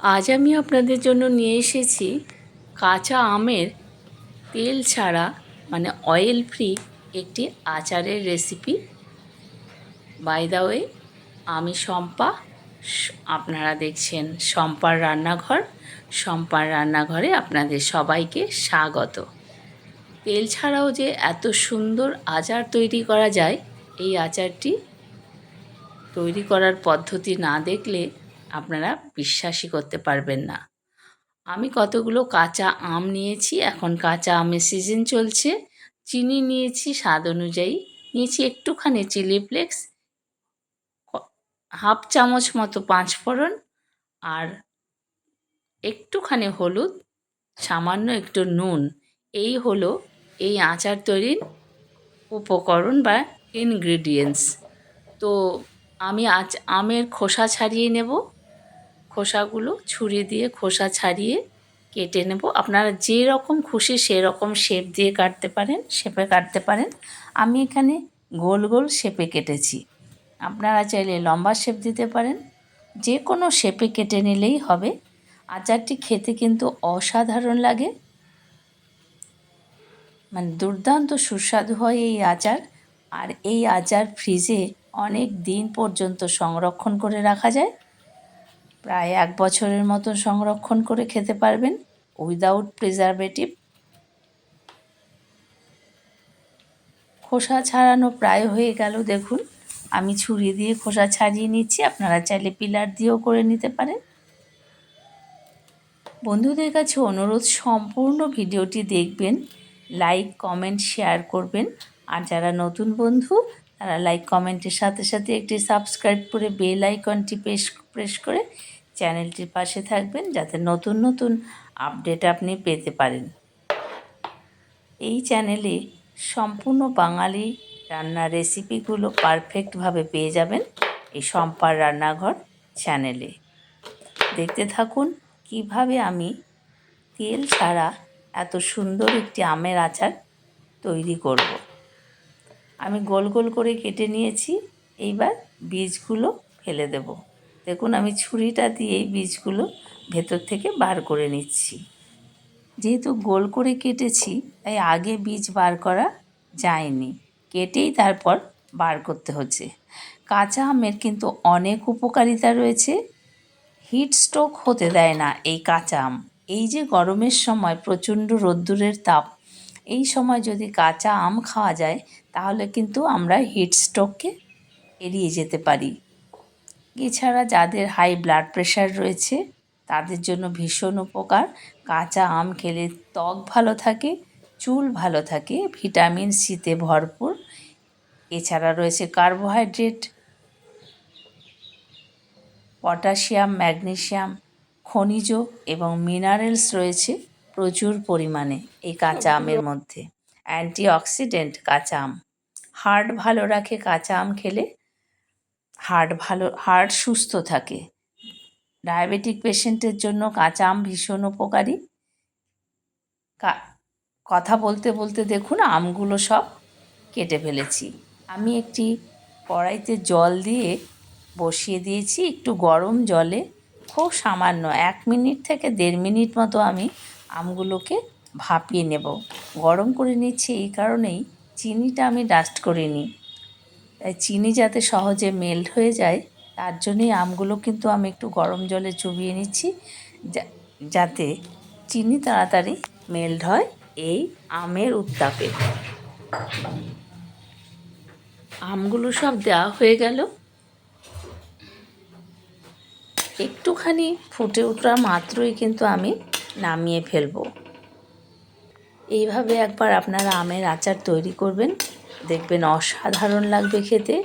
আজ আমি আপনাদের জন্য নিয়ে এসেছি কাঁচা আমের তেল ছাড়া মানে অয়েল ফ্রি একটি আচারের রেসিপি বাই দা ওয়ে আমি শম্পা, আপনারা দেখছেন শম্পার রান্নাঘর। শম্পার রান্নাঘরে আপনাদের সবাইকে স্বাগত। তেল ছাড়াও যে এত সুন্দর আচার তৈরি করা যায়, এই আচারটি তৈরি করার পদ্ধতি না দেখলে আপনারা বিশ্বাসই করতে পারবেন না। আমি কতগুলো কাঁচা আম নিয়েছি, এখন কাঁচা আমের সিজন চলছে। চিনি নিয়েছি, স্বাদ অনুযায়ী নিয়েছি একটুখানি চিলি ফ্লেক্স হাফ চামচ মতো পাঁচ ফোড়ন আর একটুখানি হলুদ, সামান্য একটু নুন। এই হলো এই আচার তৈরির উপকরণ বা ইনগ্রিডিয়েন্টস তো আমি আজ আমের খোসা ছাড়িয়ে নেব। খোসাগুলো ছুরি দিয়ে খোসা ছাড়িয়ে কেটে নেব। আপনারা যে রকম খুশি সেরকম শেপ দিয়ে কাটতে পারেন, শেপে কাটতে পারেন। আমি এখানে গোল গোল শেপে কেটেছি। আপনারা চাইলে লম্বা শেপ দিতে পারেন। যে কোনো শেপে কেটে নিলেই হবে। আচারটি খেতে কিন্তু অসাধারণ লাগে। মানে দুর্দান্ত সুস্বাদু হয় এই আচার। আর এই আচার ফ্রিজে অনেক দিন পর্যন্ত সংরক্ষণ করে রাখা যায়। প্রায় এক বছরের মতো সংরক্ষণ করে খেতে পারবেন উইদাউট প্রিজারভেটিভ খোসা ছাড়ানো প্রায় হয়ে গেল, দেখুন। আমি ছুরি দিয়ে খোসা ছাড়িয়ে নিচ্ছি, আপনারা চাইলে পিলার দিয়েও করে নিতে পারেন। বন্ধুদের কাছে অনুরোধ, সম্পূর্ণ ভিডিওটি দেখবেন লাইক কমেন্ট শেয়ার করবেন। আর যারা নতুন বন্ধু, তারা লাইক কমেন্টের সাথে সাথে একটি সাবস্ক্রাইব করে বেল আইকনটি প্রেস প্রেস করে চ্যানেলটির পাশে থাকবেন যাতে নতুন নতুন আপডেট আপনি পেতে পারেন। এই চ্যানেলে সম্পূর্ণ বাঙালি রান্নার রেসিপিগুলো পারফেক্টভাবে পেয়ে যাবেন এই সম্পার রান্নাঘর চ্যানেলে। দেখতে থাকুন কীভাবে আমি তেল ছাড়া এত সুন্দর একটি আমের আচার তৈরি করব। আমি গোল গোল করে কেটে নিয়েছি, এইবার বীজগুলো ফেলে দেব। দেখুন, আমি ছুরিটা দিয়ে বীজগুলো ভেতর থেকে বার করে নিচ্ছি। যেহেতু গোল করে কেটেছি, তাই আগে বীজ বার করা যায়নি। কেটেই তারপর বার করতে হচ্ছে। কাঁচা আমের কিন্তু অনেক উপকারিতা রয়েছে। হিট স্ট্রোক হতে দেয় না এই কাঁচা আম। এই যে গরমের সময় প্রচণ্ড রোদ্দুরের তাপ, এই সময় যদি কাঁচা আম খাওয়া যায়, তাহলে কিন্তু আমরা হিট স্ট্রোককে এড়িয়ে যেতে পারি। এছাড়া যাদের হাই ব্লাড প্রেশার রয়েছে, তাদের জন্য ভীষণ উপকার। কাঁচা আম খেলে ত্বক ভালো থাকে, চুল ভালো থাকে ভিটামিন সিতে ভরপুর। এছাড়া রয়েছে কার্বোহাইড্রেট পটাশিয়াম ম্যাগনেশিয়াম খনিজ এবং মিনারেলস রয়েছে প্রচুর পরিমাণে এই কাঁচা আমের মধ্যে। অ্যান্টিঅক্সিডেন্ট কাঁচা আম। হার্ট ভালো রাখে কাঁচা আম খেলে। হার্ট ভালো হার্ট সুস্থ থাকে। ডায়াবেটিক পেশেন্টের জন্য কাঁচা আম ভীষণ উপকারী। কথা বলতে বলতে দেখুন আমগুলো সব কেটে ফেলেছি। আমি একটি কড়াইতে জল দিয়ে বসিয়ে দিয়েছি, একটু গরম জলে। খুব সামান্য, এক মিনিট থেকে দেড় মিনিট মতো আমি আমগুলোকে ভাপিয়ে নেব। গরম করে নিচ্ছি, এই কারণেই চিনিটা আমি ডাস্ট করিনি। তাই চিনি যাতে সহজে মেল্ট হয়ে যায়, তার জন্যই আমগুলো কিন্তু আমি একটু গরম জলে চুবিয়ে নিচ্ছি যাতে চিনি তাড়াতাড়ি মেল্ট হয় এই আমের উত্তাপে। আমগুলো সব দেওয়া হয়ে গেল। একটুখানি ফুটে ওঠা মাত্রই কিন্তু আমি নামিয়ে ফেলব। এইভাবে একবার আপনারা আমের আচার তৈরি করবেন। দেখবেন অসাধারণ লাগবে খেতে।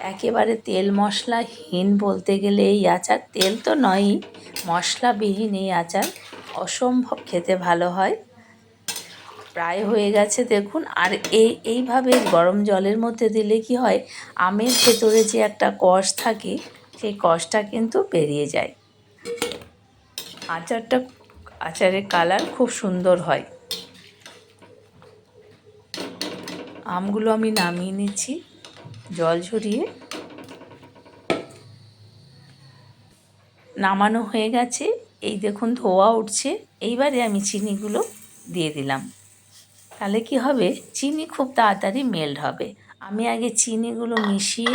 একেবারে তেল মশলাহীন বলতে গেলে এই আচার। তেল তো নয়ই, মশলাবিহীন এই আচার। অসম্ভব খেতে ভালো হয়। প্রায় হয়ে গেছে দেখুন। আর এই, এইভাবে গরম জলের মধ্যে দিলে কি হয়? আমের ভেতরে যে একটা কষ থাকে, সেই কষটা কিন্তু বেরিয়ে যায়। আচারটা, আচারের কালার খুব সুন্দর হয়। আমগুলো আমি নামিয়ে নিচ্ছি। জল ঝরিয়ে। নামানো হয়ে গেছে। এই দেখুন, ধোয়া উঠছে। এইবারে আমি চিনিগুলো দিয়ে দিলাম। তাহলে কি হবে? চিনি খুব তাড়াতাড়ি মেল্ট হবে। আমি আগে চিনিগুলো মিশিয়ে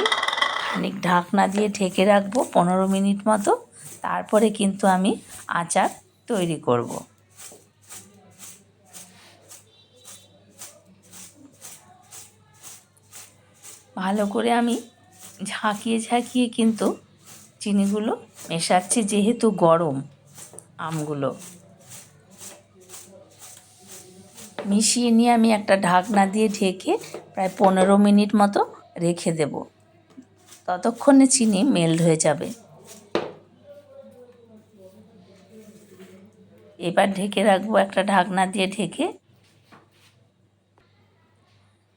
খানিক ঢাকনা দিয়ে ঢেকে রাখব, পনেরো মিনিট মতো। তারপরে কিন্তু আমি আচার তৈরি করব। ভালো করে আমি ঝাঁকিয়ে ঝাঁকিয়ে কিন্তু চিনিগুলো মেশাচ্ছি যেহেতু গরম আমগুলো। মিশিয়ে নিয়ে আমি একটা ঢাকনা দিয়ে ঢেকে প্রায় পনেরো মিনিট মতো রেখে দেব। ততক্ষণে চিনি মেল্ট হয়ে যাবে। এবার ঢেকে রাখব একটা ঢাকনা দিয়ে ঢেকে।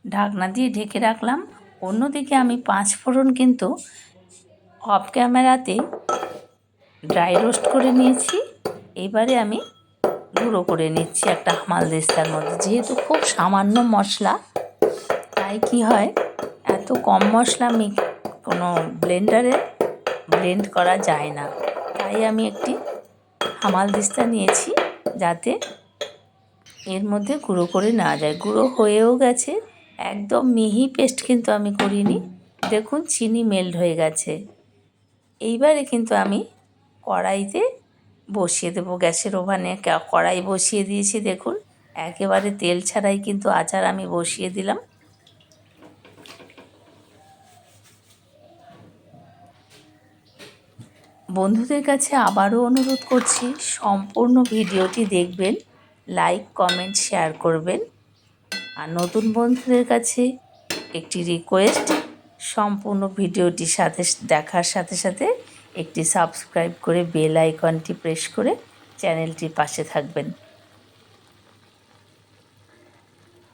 ঢাকনা দিয়ে ঢেকে রাখলাম অন্যদিকে আমি পাঁচ ফোড়ন কিন্তু অফ ক্যামেরাতে ড্রাই রোস্ট করে নিয়েছি। এবারে আমি গুঁড়ো করে নিচ্ছি একটা হামালদিস্তার মধ্যে। যেহেতু খুব সামান্য মশলা, তাই কি হয়, এত কম মশলা আমি কোনো ব্লেন্ডারে ব্লেন্ড করা যায় না। তাই আমি একটি হামালদিস্তা নিয়েছি যাতে এর মধ্যে গুঁড়ো করে নেওয়া যায়। গুঁড়ো হয়েও গেছে একদম মিহি পেস্ট কিন্তু আমি করিনি। দেখুন, চিনি মেল্ট হয়ে গেছে। এইবারে কিন্তু আমি কড়াইতে বসিয়ে দেবো। গ্যাসের ওভানে কড়াই বসিয়ে দিয়েছি, দেখুন। একেবারে তেল ছাড়াই কিন্তু আচার আমি বসিয়ে দিলাম। বন্ধুদের কাছে আবারও অনুরোধ করছি, সম্পূর্ণ ভিডিওটি দেখবেন, লাইক, কমেন্ট, শেয়ার করবেন। আর নতুন বন্ধুদের কাছে একটি রিকোয়েস্ট সম্পূর্ণ ভিডিওটি সাথে, দেখার সাথে সাথে একটি সাবস্ক্রাইব করে বেল আইকনটি প্রেস করে চ্যানেলটির পাশে থাকবেন।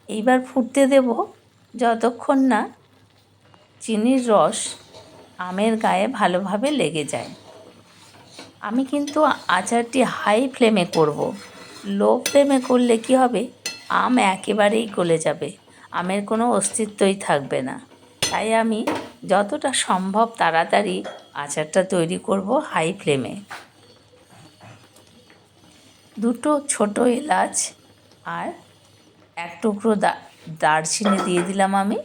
এইবার ফুটতে দেব যতক্ষণ না চিনির রস আমের গায়ে ভালোভাবে লেগে যায়। আমি কিন্তু আচারটি হাই ফ্লেমে করব। লো ফ্লেমে করলে কি হবে? আম একেবারেই গলে যাবে, আমের কোনো অস্তিত্বই থাকবে না। তাই আমি যতটা সম্ভব তাড়াতাড়ি আচারটা তৈরি করব হাই ফ্লেমে। দুটো ছোট এলাচ আর এক টুকরো দারচিনি দিয়ে দিলাম আমি।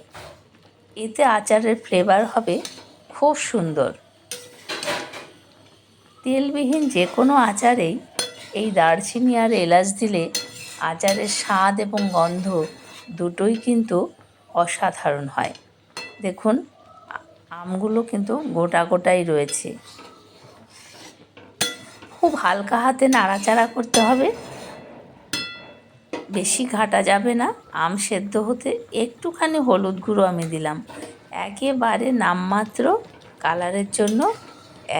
এতে আচারের ফ্লেভার হবে খুব সুন্দর। তেলবিহীন যে কোনো আচারেই এই দারচিনি আর এলাচ দিলে আচারের স্বাদ এবং গন্ধ দুটোই কিন্তু অসাধারণ হয়। দেখুন, আমগুলো কিন্তু গোটা গোটাই রয়েছে। খুব হালকা হাতে নাড়াচাড়া করতে হবে। বেশি ঘাটা যাবে না, আম সেদ্ধ হতে একটুখানি হলুদ গুঁড়ো আমি দিলাম। একেবারে নামমাত্র কালারের জন্য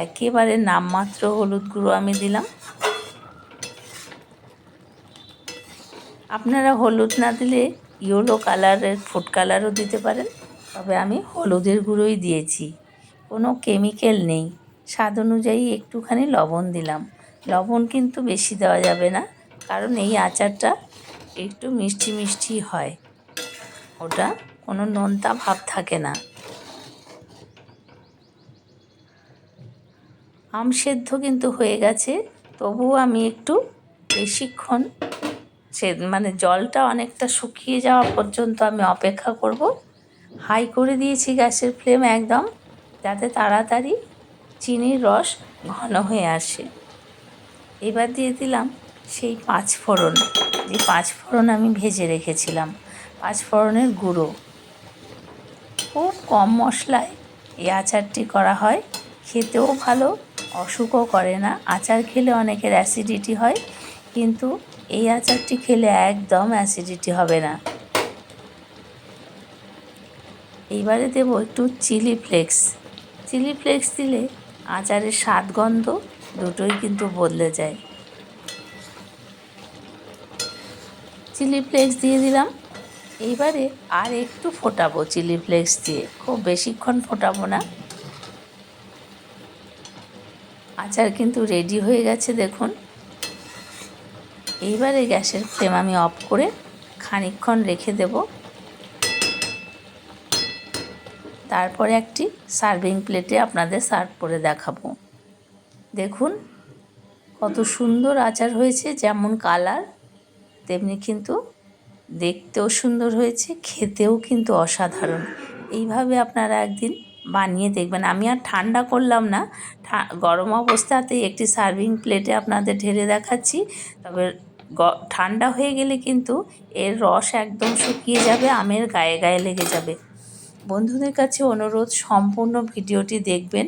একেবারে নামমাত্র হলুদ গুঁড়ো আমি দিলাম। আপনারা হলুদ না দিলে ইয়েলো কালারের ফুড কালারও দিতে পারেন, তবে আমি হলুদের গুঁড়োই দিয়েছি। কোনো কেমিক্যাল নেই। স্বাদ অনুযায়ী একটুখানি লবণ দিলাম। লবণ কিন্তু বেশি দেওয়া যাবে না, কারণ এই আচারটা একটু মিষ্টি মিষ্টি হয়। ওটা কোনো নোনতা ভাব থাকে না। আম সেদ্ধ কিন্তু হয়ে গেছে, তবুও আমি একটু বেশিক্ষণ সে মানে জলটা অনেকটা শুকিয়ে যাওয়া পর্যন্ত আমি অপেক্ষা করব। হাই করে দিয়েছি গ্যাসের ফ্লেম একদম, যাতে তাড়াতাড়ি চিনির রস ঘন হয়ে আসে। এবার দিয়ে দিলাম সেই পাঁচ ফোড়ন। যে পাঁচ ফোড়ন আমি ভেজে রেখেছিলাম, পাঁচ ফোড়নের গুঁড়ো। খুব কম মশলায় এই আচারটি করা হয়, খেতেও ভালো, অসুখও করে না। আচার খেলে অনেকের অ্যাসিডিটি হয়, কিন্তু এই আচারটি খেলে একদম অ্যাসিডিটি হবে না। এইবারে দেব একটু চিলি ফ্লেক্স চিলি ফ্লেক্স দিলে আচারের স্বাদ গন্ধ দুটোই কিন্তু বদলে যায়। চিলি ফ্লেক্স দিয়ে দিলাম। এইবারে আর একটু ফোটাবো চিলি ফ্লেক্স দিয়ে। খুব বেশিক্ষণ ফোটাবো না। আচার কিন্তু রেডি হয়ে গেছে দেখুন। এইবারে গ্যাসের ফ্লেম আমি অফ করে খানিকক্ষণ রেখে দেব। তারপরে একটি সার্ভিং প্লেটে আপনাদের সার্ভ করে দেখাবো। দেখুন, কত সুন্দর আচার হয়েছে, যেমন কালার, তেমনি কিন্তু দেখতেও সুন্দর হয়েছে, খেতেও কিন্তু অসাধারণ। এইভাবে আপনারা একদিন বানিয়ে দেখবেন। আমি আর ঠান্ডা করলাম না। গরম অবস্থাতেই একটি সার্ভিং প্লেটে আপনাদের ঢেলে দেখাচ্ছি। তবে ঠান্ডা হয়ে গেলে কিন্তু এর রস একদম শুকিয়ে যাবে, আমের গায়ে গায়ে লেগে যাবে। বন্ধুদের কাছে অনুরোধ, সম্পূর্ণ ভিডিওটি দেখবেন,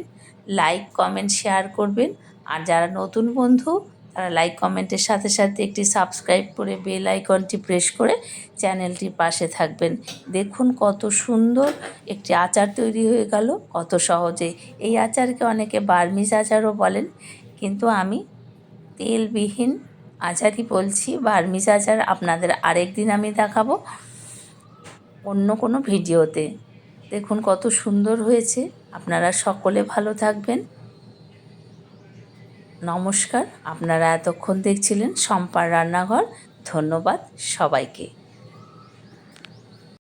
লাইক, কমেন্ট, শেয়ার করবেন। আর যারা নতুন বন্ধু, তারা লাইক, কমেন্টের সাথে সাথে একটি সাবস্ক্রাইব করে বেল আইকনটি প্রেস করে চ্যানেলটির পাশে থাকবেন। দেখুন কত সুন্দর একটি আচার তৈরি হয়ে গেল, কত সহজেই এই আচারকে অনেকে বার্মিজ আচারও বলেন, কিন্তু আমি তেলবিহীন আচারই বলছি, বার্মিজ আচার আপনাদের আরেক দিন আমি দেখাবো অন্য কোনো ভিডিওতে। দেখুন কত সুন্দর হয়েছে। আপনারা সকলে ভালো থাকবেন। নমস্কার। আপনারা এতক্ষণ দেখছিলেন শম্পার রান্নাঘর। ধন্যবাদ সবাইকে।